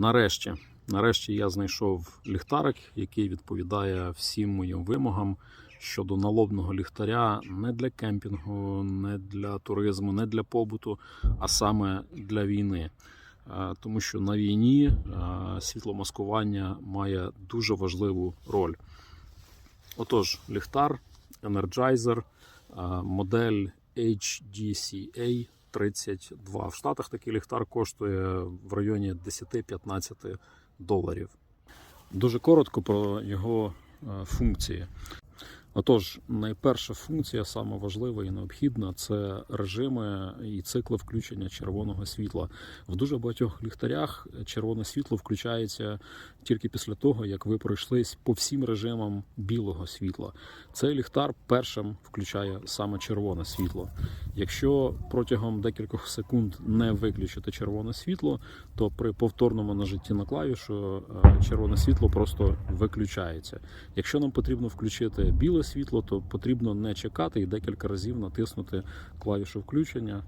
Нарешті, нарешті я знайшов ліхтарик, який відповідає всім моїм вимогам щодо налобного ліхтаря не для кемпінгу, не для туризму, не для побуту, а саме для війни. Е, Тому що на війні е, світломаскування має дуже важливу роль. Отож, ліхтар, Energizer, е, модель HDCA 32. В Штатах такий ліхтар коштує в районі 10-15 доларів. Дуже коротко про його е, функції. Отож, найперша функція, саме важлива і необхідна, це режими і цикли включення червоного світла. В дуже багатьох ліхтарях червоне світло включається тільки після того, як ви пройшлись по всім режимам білого світла. Цей ліхтар першим включає саме червоне світло. Якщо протягом декількох секунд не виключити червоне світло, то при повторному нажитті на клавішу е, червоне світло просто виключається. Якщо нам потрібно включити біле світло, то потрібно не чекати і декілька разів натиснути клавішу включення.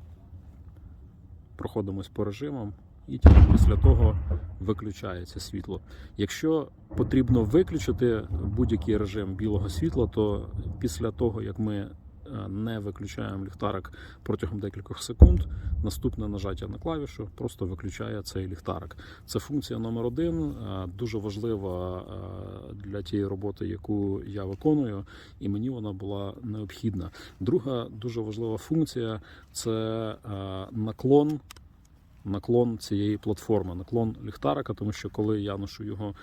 Проходимось по режимам, і тільки після того виключається світло. Якщо потрібно виключити будь-який режим білого світла, то після того, як ми не виключаємо ліхтарик протягом декількох секунд, наступне нажаття на клавішу просто виключає цей ліхтарик. Це функція номер один, е, дуже важлива е, для тієї роботи, яку я виконую, і мені вона була необхідна. Друга дуже важлива функція це е, наклон. Наклон цієї платформи, наклон ліхтарика, тому що коли я ношу його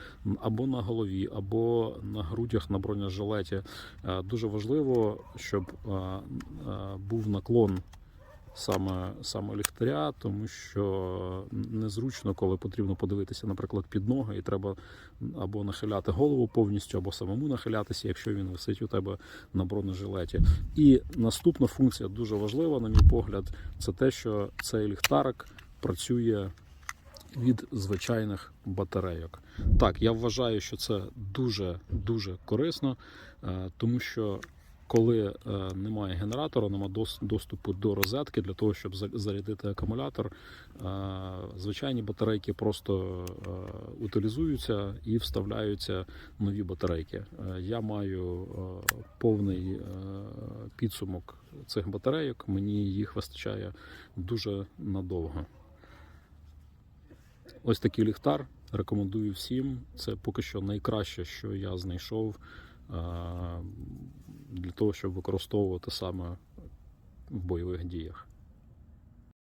або на голові, або на грудях на бронежилеті, е, дуже важливо, щоб е, е, був наклон саме, саме ліхтаря, тому що незручно, коли потрібно подивитися, наприклад, під ноги, і треба або нахиляти голову повністю, або самому нахилятися, якщо він висить у тебе на бронежилеті. І наступна функція дуже важлива, на мій погляд, це те, що цей ліхтарик працює від звичайних батарейок. Так, я вважаю, що це дуже дуже корисно, е, тому що коли е, немає генератора, немає дос- доступу до розетки для того, щоб за- зарядити акумулятор, е, звичайні батарейки просто утилізуються і вставляються нові батарейки. Я маю повний підсумок цих батарейок, мені їх вистачає дуже надовго. Ось такий ліхтар. Рекомендую всім. Це поки що найкраще, що я знайшов для того, щоб використовувати саме в бойових діях.